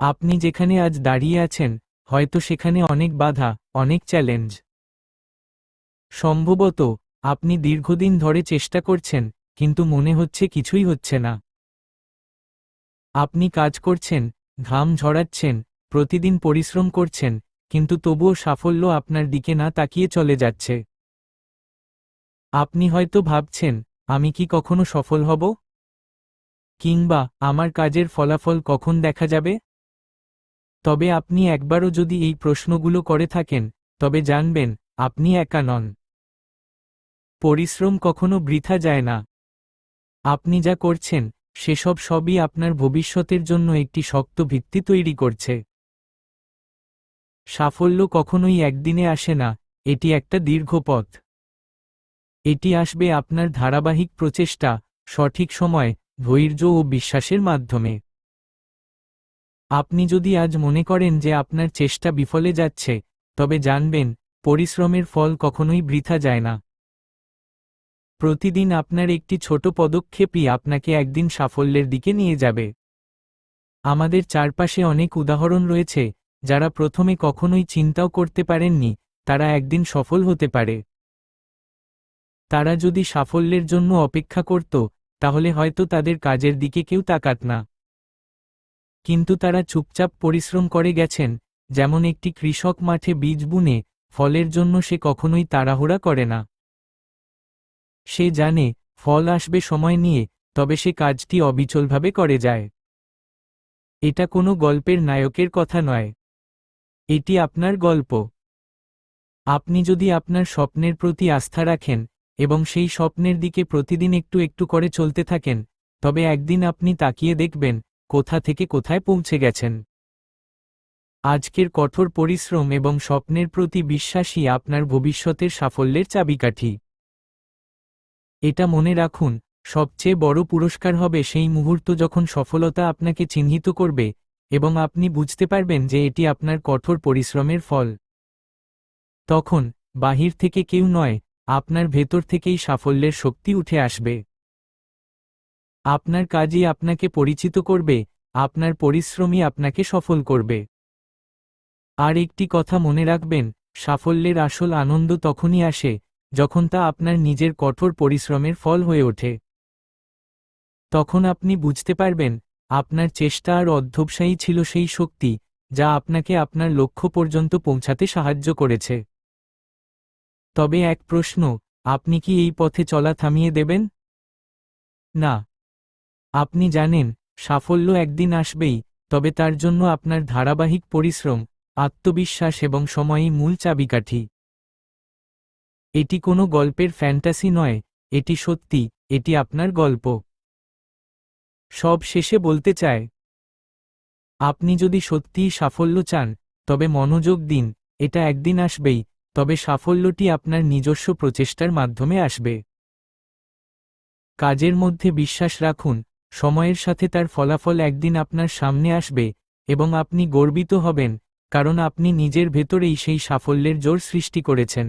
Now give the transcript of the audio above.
আপনি যেখানে আজ দাঁড়িয়ে আছেন, হয়তো সেখানে অনেক বাধা, অনেক চ্যালেঞ্জ সম্ভবত, আপনি দীর্ঘদিন ধরে চেষ্টা করছেন, কিন্তু মনে হচ্ছে কিছুই হচ্ছে না। আপনি কাজ করছেন, ঘাম ঝরাচ্ছেন, প্রতিদিন পরিশ্রম করছেন, কিন্তু তবুও সাফল্য আপনার দিকে না তাকিয়ে চলে যাচ্ছে। আপনি হয়তো ভাবছেন, আমি কি কখনো সফল হব? কিংবা, আমার কাজের ফলাফল কখন দেখা যাবে? তবে আপনি একবারও যদি এই প্রশ্নগুলো করে থাকেন, তবে জানবেন, আপনি একা নন। পরিশ্রম কখনো বৃথা যায় না। আপনি যা করছেন, সেসব সবই আপনার ভবিষ্যতের জন্য একটি শক্ত ভিত্তি তৈরি করছে। সাফল্য কখনোই একদিনে আসে না, এটি একটা দীর্ঘ পথ। এটি আসবে আপনার ধারাবাহিক প্রচেষ্টা, সঠিক সময়, ধৈর্য ও বিশ্বাসের মাধ্যমে। আপনি যদি আজ মনে করেন যে আপনার চেষ্টা বিফলে যাচ্ছে, তবে জানবেন, পরিশ্রমের ফল কখনোই বৃথা যায় না। প্রতিদিন আপনার একটি ছোট পদক্ষেপই আপনাকে একদিন সাফল্যের দিকে নিয়ে যাবে। আমাদের চারপাশে অনেক উদাহরণ রয়েছে, যারা প্রথমে কখনোই চিন্তাও করতে পারেননি, তারা একদিন সফল হতে পারে। তারা যদি সাফল্যের জন্য অপেক্ষা করত, তাহলে হয়তো তাদের কাজের দিকে কেউ তাকাত না। কিন্তু তারা চুপচাপ পরিশ্রম করে গেছেন, যেমন একটি কৃষক মাঠে বীজ বুনে, ফলের জন্য সে কখনোই তাড়াহুড়া করে না। সে জানে, ফল আসবে সময় নিয়ে, তবে সে কাজটি অবিচলভাবে করে যায়। এটা কোনো গল্পের নায়কের কথা নয়। এটি আপনার গল্প। আপনি যদি আপনার স্বপ্নের প্রতি আস্থা রাখেন এবং সেই স্বপ্নের দিকে প্রতিদিন একটু একটু করে চলতে থাকেন, তবে একদিন আপনি তাকিয়ে দেখবেন, কোথা থেকে কোথায় পৌঁছে গেছেন। আজকের কঠোর পরিশ্রম এবং স্বপ্নের প্রতি বিশ্বাসই আপনার ভবিষ্যতের সাফল্যের চাবিকাঠি। এটা মনে রাখুন, সবচেয়ে বড় পুরস্কার হবে সেই মুহূর্ত যখন সফলতা আপনাকে চিহ্নিত করবে, এবং আপনি বুঝতে পারবেন যে এটি আপনার কঠোর পরিশ্রমের ফল। তখন, বাহির থেকে কেউ নয় আপনার ভেতর থেকেই সাফল্যের শক্তি উঠে আসবে। আপনার কাজই আপনাকে পরিচিত করবে, আপনার পরিশ্রমই আপনাকে সফল করবে। আর একটি কথা মনে রাখবেন, সাফল্যের আসল আনন্দ তখনই আসে, যখন তা আপনার নিজের কঠোর পরিশ্রমের ফল হয়ে ওঠে। তখন আপনি বুঝতে পারবেন, আপনার চেষ্টা আর অধ্যবসায়ী ছিল সেই শক্তি, যা আপনাকে আপনার লক্ষ্য পর্যন্ত পৌঁছাতে সাহায্য করেছে। তবে এক প্রশ্ন, আপনি কি এই পথে চলা থামিয়ে দেবেন? না। আপনি জানেন, সাফল্য একদিন আসবেই, তবে তার জন্য আপনার ধারাবাহিক পরিশ্রম, আত্মবিশ্বাস এবং সময়ই মূল চাবিকাঠি। এটি কোনো গল্পের ফ্যান্টাসি নয়, এটি সত্যি, এটি আপনার গল্প। সব শেষে বলতে চায় আপনি যদি সত্যিই সাফল্য চান, তবে মনোযোগ দিন, এটা একদিন আসবেই তবে সাফল্যটি আপনার নিজস্ব প্রচেষ্টার মাধ্যমে আসবে। কাজের মধ্যে বিশ্বাস রাখুন, সময়ের সাথে তার ফলাফল একদিন আপনার সামনে আসবে এবং আপনি গর্বিত হবেন, কারণ আপনি নিজের ভেতরেই সেই সাফল্যের জোর সৃষ্টি করেছেন।